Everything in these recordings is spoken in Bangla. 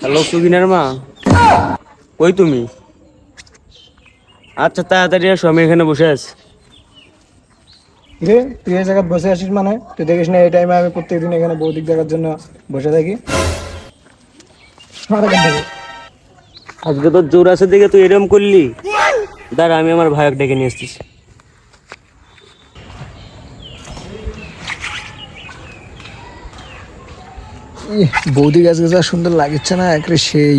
হ্যালো সুবিনার মা? কই তুমি? আচ্ছা তাড়াতাড়ি আসো আমি এখানে বসে আছি। রে তুই এই জায়গায় বসে আসিস মানে? তুই দেখিস না এই টাইমে আমি প্রত্যেকদিন এখানে বৌদিক দেখার জন্য বসে থাকি। আজকে তোর জোর আছে দেখে তুই এরকম করলি? দাঁড়া আমি আমার ভাইকে ডেকে নিয়ে আসতেছি। বৌদি গাছ গাছ সুন্দর লাগছে না? একরে সেই।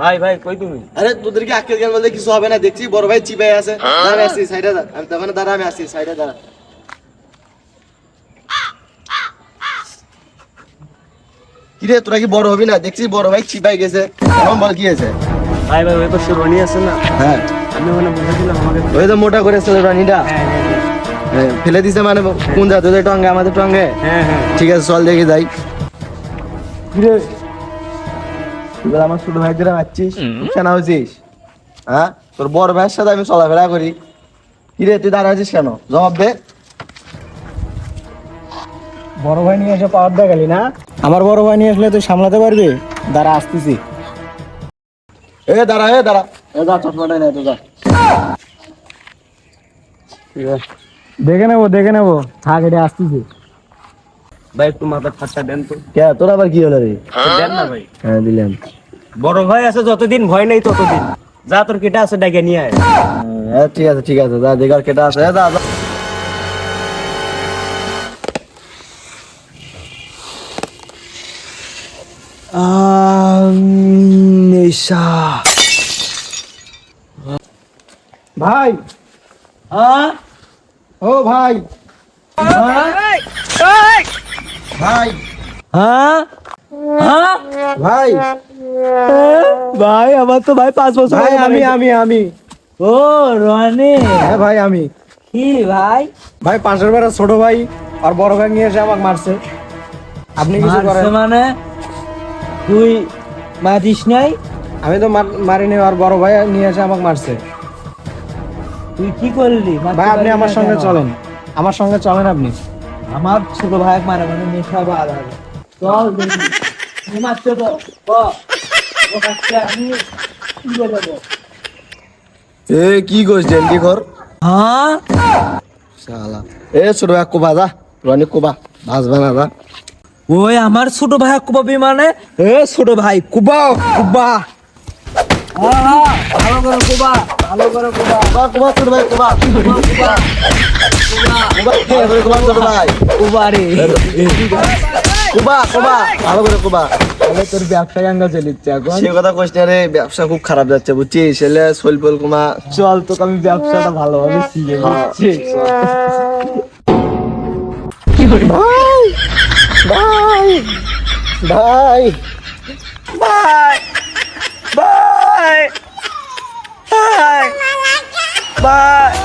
ভাই ভাই কই তুমি? আরে তোদেরকে আক্কেল জ্ঞান বলতে কিছু হবে না। দেখছি বড় ভাই চিপাই আছে। দাঁড়া আমি আসছি সাইডে দাঁড়া। আমি তখন দাঁড়া আমি আসছি সাইডে দাঁড়া। কিরে তোরা কি বড় হবি না? দেখছি বড় ভাই চিপাই গেছে। এখন বল কি হয়েছে? ভাই ভাই ওই পাশে রনি আছে না। হ্যাঁ। আমি ওখানে বসেছিলাম আমাকে ওই তো মোটা রানিটা হ্যাঁ হ্যাঁ হ্যাঁ, ফেলে দিছে মানে কোন যা তোদের টঙ্গে আমাদের টঙ্গে? হ্যাঁ হ্যাঁ। ঠিক আছে চল দেখে যাই। আমার ছোট ভাইদের মারছিস কেন হয়েছিস হ্যাঁ? তোর বড় ভাইয়ের সাথে আমি চলাফেরা করি। কিরে তুই দাঁড়া আছিস কেন? জবাব দে। বড় ভাই নিয়ে এসে পাওয়ার দেখালি না? আমার বড় ভাই নিয়ে আসলে তুই সামলাতে পারবি? দাঁড়া আসতেছি। এ দাঁড়া এ দাঁড়া। এ দা চটপটাই নাই তো যা। দেখে নেব দেখে নেব। থাক এটা আসতেছি। ভাই একটু মাথার ঠাট্টা দেন তো। কে তোর আবার কি হলো রে? দেন না ভাই। হ্যাঁ দিলাম। বড় ভাই আছে যতদিন ভয় নেই ততদিন। যা তোর কেটে আছে ডেকে নিয়ে আয়। হ্যাঁ ঠিক আছে ঠিক আছে যা দেখার কেটা আছে দা যা। নেশা। ভাই। হ্যাঁ? ও ভাই। ভাই? হ্যাঁ? হ্যাঁ? ভাই। ভাই আমার তো ভাই পাঁচ বছর ভাই আমি আমি আমি। ও রনি। হ্যাঁ ভাই আমি। কি ভাই? ভাই পাশের বেড়া ছোট ভাই আর বড় ভাই নিয়ে এসে আমাকে মারছে। আপনি কিছু করেন। মানে? তুই মারিস নাই? আমি তো মার- মারিনি আর বড় ভাই নিয়ে এসে আমাকে মারছে। তুই কি করলি? ভাই আপনি আমার সঙ্গে চলেন। আমার সঙ্গে চলেন আপনি। আমার ছোট ভাই মারে মানে নেশা বা আলাদা। চল মারছে তো ও কাছে আমি কি বলব এ কি করিস ডেন্ডি কর হ্যাঁ? শালা। এ ছোট ভাই কোবা যা। রনি কোবা ভাসবে না যা। ওই আমার ছোট ভাই কুবাবি মানে এ ছোট ভাই কুবা কুবা। ভালো করে কুবা ভালো করে কুবা কোবা কোবা ছোট ভাই কোবা কোবা কোবা কোবা কোবা ছোট ভাই কুবা রে কোবা কোবা ভালো করে কোবা তাহলে তোর ব্যবসা গাঙ্গা চলিচ্ছে এখন সে কথা না রে ব্যবসা খুব খারাপ যাচ্ছে বুঝছিস? এলে সলপল কুমা। চল তোকে আমি ব্যবসাটা ভালোভাবে শিখে দিচ্ছি। ভাই ভাই ভাই ভাই। Bye. Bye. Bye.